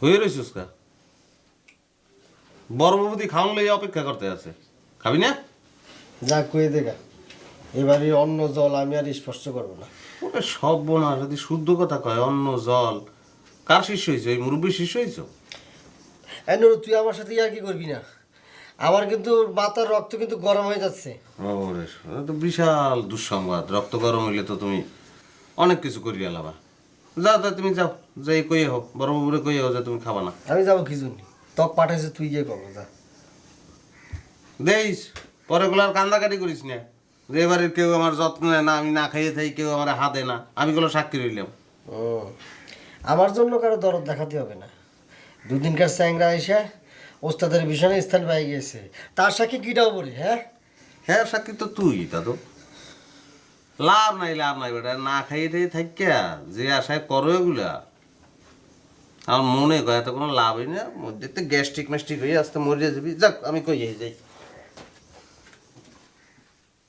হয়ে রয়েছিস কা বড় বাবুদি খাওয়ান লইয়া অপেক্ষা করতে আছে। খাবি না? যা কয়ে দেখা এবারে অন্য জল আমি আর স্পর্শ করব না। ওটা সব বোনা যদি শুদ্ধ কথা কয় অন্ন জল কার শিষ্য হয়েছে ওই মুরব্বীর শিষ্য হয়েছ এই নুরু, তুই আমার সাথে আর কি করবি না? আমার কিন্তু মাথার রক্ত কিন্তু গরম হয়ে যাচ্ছে। ওরে এটা তো বিশাল দুঃসংবাদ। রক্ত গরম হইলে তো তুমি অনেক কিছু করিয়া লাবা। যাও তা তুমি যাও। যাই কইয়ে হোক বড় বাবুরে কইয়ে হোক যে তুমি খাবা না। আমি যাব কি জন্য? তক পাঠাইছে তুই গিয়ে করব যা। দেইস পরে গুলার কান্দাকাটি করিস না। যে এবারে কেউ আমার যত্ন নেয় না আমি না খাইয়ে থাকি কেউ আমার হাতে না আমি গুলো সাক্ষী রইলাম। ও আমার জন্য কারও দরদ দেখাতে হবে না। দুদিনকার স্যাংরা এসে ওস্তাদের ভীষণ স্থান পাই গিয়েছে। তার সাথে কিটাও বলি হ্যাঁ? হ্যাঁ সাক্ষী তো তুই তো লাভ নাই লাভ নাই বেটা, না খাইয়ে থেকে থাকিয়া যে আশায় করো এগুলা। আমার মনে কয় এত কোনো লাভই না, মধ্যে তো গ্যাস্ট্রিক ম্যাস্ট্রিক হয়ে আসতে মরিয়ে যাবি। যাক, আমি কই যাই।